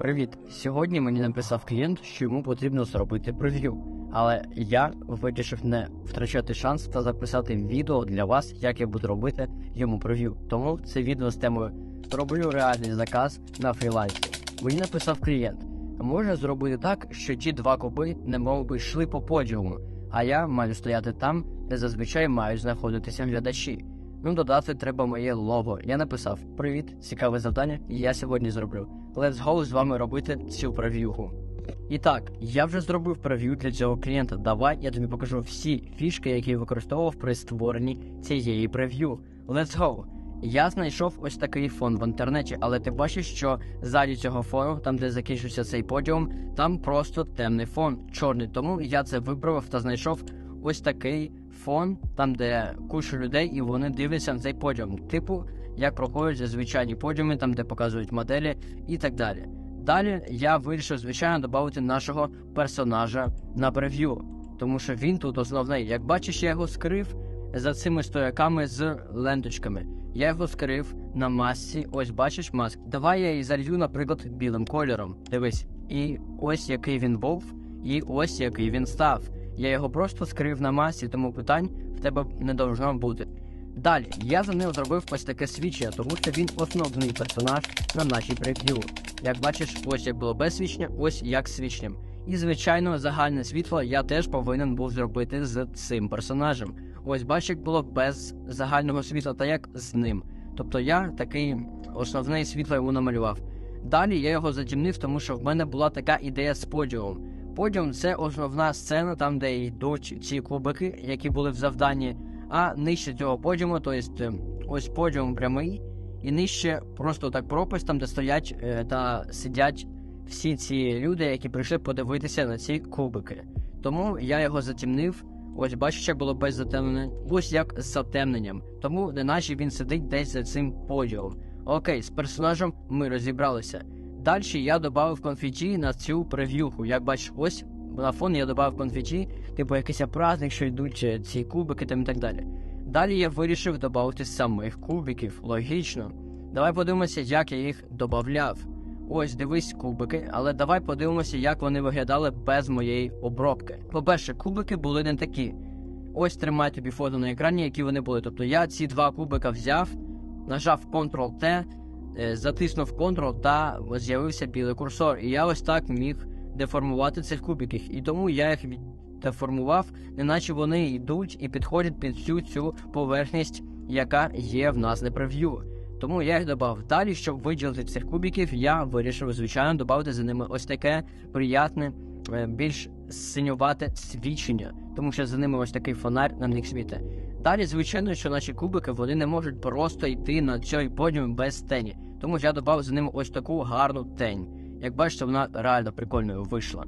Привіт! Сьогодні мені написав клієнт, що йому потрібно зробити прев'ю. Але я вирішив не втрачати шанс та записати відео для вас, як я буду робити йому прев'ю. Тому це відео з темою Роблю реальний заказ на фрілансі. Мені написав клієнт. Може зробити так, що ті два куби не мов би йшли по подіуму, а я маю стояти там, де зазвичай мають знаходитися глядачі. Ну, додати треба моє лого. Я написав: Привіт, цікаве завдання, я сьогодні зроблю. Let's go з вами робити цю прев'юху. І так, я вже зробив прев'ю для цього клієнта. Давай я тобі покажу всі фішки, які я використовував при створенні цієї прев'ю. Let's go! Я знайшов ось такий фон в інтернеті, але ти бачиш, що ззаді цього фону, там де закінчився цей подіум, там просто темний фон, чорний. Тому я це виправив та знайшов ось такий фон, там де куча людей, і вони дивляться на цей подіум. Типу, як проходять звичайні подіуми, там де показують моделі і так далі. Далі я вирішив, звичайно, додати нашого персонажа на прев'ю, тому що він тут основний. Як бачиш, я його скрив за цими стояками з ленточками. Я його скрив на масці. Ось бачиш маск. Давай я її залью, наприклад, білим кольором. Дивись, і ось який він був, і ось який він став. Я його просто скрив на масі, тому питань в тебе не должно бути. Далі я за ним зробив ось таке свідчення, тому що він основний персонаж на нашій прев'ю. Як бачиш, ось як було без свідчення, ось як з свідченням. І звичайно, загальне світло я теж повинен був зробити з цим персонажем. Ось бачиш, як було без загального світла, та як з ним. Тобто я такий основне світло йому намалював. Далі я його затемнив, тому що в мене була така ідея з подіумом. Подіум це основна сцена, там де йдуть ці кубики, які були в завданні. А нижче цього подіуму, то есть, е, ось подіум прямий, і нижче просто так пропасть, там де стоять е, та сидять всі ці люди, які прийшли подивитися на ці кубики. Тому я його затемнив. Ось бачиш, як було без затемнення, ось як з затемненням. Тому неначе він сидить десь за цим подіумом. Окей, з персонажем ми розібралися. Далі я додав конфеті на цю прев'юху. Як бачиш, ось на фон я додав конфеті, типу якийсь праздник, що йдуть е, ці кубики там і так далі. Далі я вирішив додати самих кубиків, логічно. Давай подивимося, як я їх додавав. Ось дивись кубики, але давай подивимося, як вони виглядали без моєї обробки. По-перше, кубики були не такі. Ось тримай тобі фото на екрані, які вони були. Тобто я ці два кубика взяв, нажав Ctrl-T, затиснув Ctrl та з'явився білий курсор. І я ось так міг деформувати цих кубиків. І тому я їх деформував, неначе вони йдуть і підходять під всю цю поверхність, яка є в нас на прев'ю. Тому я їх додав. Далі, щоб виділити цих кубиків, я вирішив, звичайно, додати за ними ось таке приятне, е, більш синювате свічення, тому що за ними ось такий фонарь на них світе. Далі, звичайно, що наші кубики вони не можуть просто йти на цей подіум без тені. Тому я додав за ними ось таку гарну тень. Як бачите, вона реально прикольною вийшла.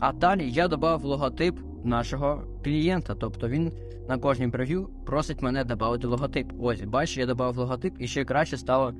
А далі я додав логотип нашого клієнта, тобто він на кожній прев'ю просить мене додати логотип. Ось, бачиш, я додав логотип і ще краще стало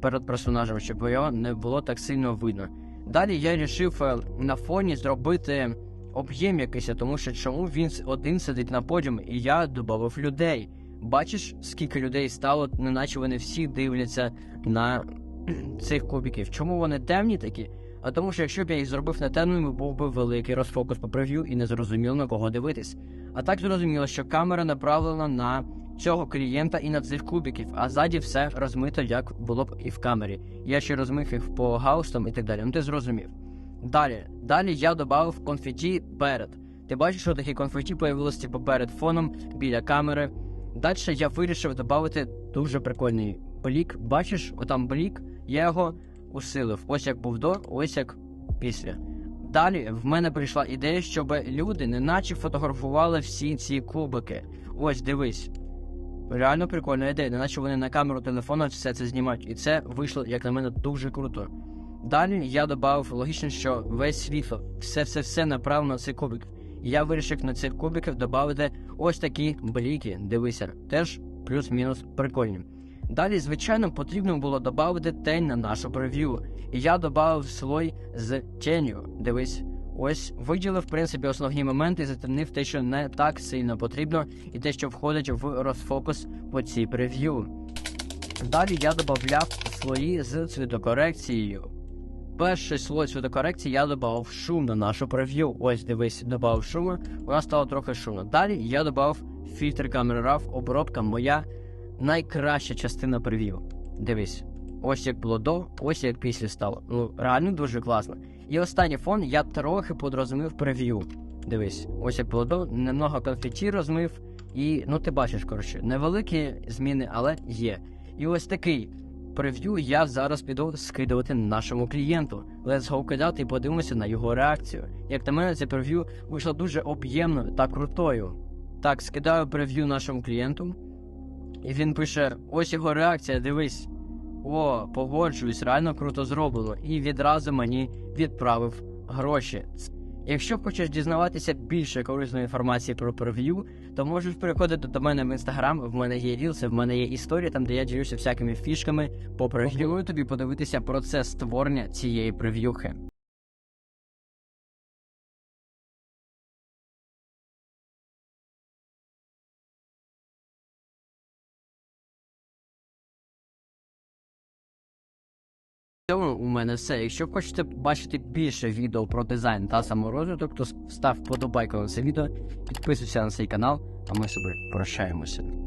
перед персонажем, щоб його не було так сильно видно. Далі я вирішив е, на фоні зробити об'єм якийсь, тому що чому він один сидить на подіумі, і я додав людей. Бачиш, скільки людей стало, неначе вони всі дивляться на цих кубиків. Чому вони темні такі? А тому що якщо б я їх зробив не темними, був би великий розфокус по прев'ю і не зрозуміло на кого дивитись. А так зрозуміло, що камера направлена на цього клієнта і на цих кубиків, а ззаді все розмито, як було б і в камері. Я ще розмив їх по гаустам і так далі. Ну ти зрозумів. Далі, далі я додав конфеті перед. Ти бачиш, що такі конфеті появилися типу, перед фоном біля камери. Далі я вирішив додати дуже прикольний блік. Бачиш, отам блік, я його усилив. Ось як був до, ось як після. Далі в мене прийшла ідея, щоб люди неначе фотографували всі ці кубики. Ось дивись. Реально прикольна ідея, неначе вони на камеру телефону все це знімають. І це вийшло, як на мене, дуже круто. Далі я додав логічно, що весь світло, все-все-все направлено на цей кубик. Я вирішив на цих кубиків додати ось такі бліки, дивися, теж плюс-мінус прикольні. Далі, звичайно, потрібно було додати тень на нашу прев'ю. І я додав слой з тенью. Дивись, ось виділив, в принципі, основні моменти і затемнив те, що не так сильно потрібно, і те, що входить в розфокус по цій прев'ю. Далі я додавав слої з цвітокорекцією. Без число цвітокорекції я додав шум на нашу прев'ю. Ось дивись, додав шуму, у нас стало трохи шумно. Далі я додав фільтр Camera Raw, обробка моя найкраща частина прев'ю. Дивись, ось як було до, ось як після стало. Ну, реально дуже класно. І останній фон я трохи подрозумів прев'ю. Дивись, ось як було до, немного конфеті розмив. І ну ти бачиш, коротше, невеликі зміни, але є. І ось такий прев'ю я зараз піду скидувати нашому клієнту. Let's go кидати і подивимося на його реакцію. Як на мене, це прев'ю вийшло дуже об'ємною та крутою. Так, скидаю прев'ю нашому клієнту, і він пише: ось його реакція, дивись. О, погоджуюсь, реально круто зроблено. І відразу мені відправив гроші. Якщо хочеш дізнаватися більше корисної інформації про прев'ю, то можеш переходити до мене в інстаграм. В мене є рілси, в мене є історія, там де я ділюся всякими фішками по прев'ю. Тобі подивитися процес створення цієї прев'юхи. Цьому у мене все. Якщо хочете бачити більше відео про дизайн та саморозвиток, то став вподобайку на це відео, підписуйся на цей канал, а ми собі прощаємося.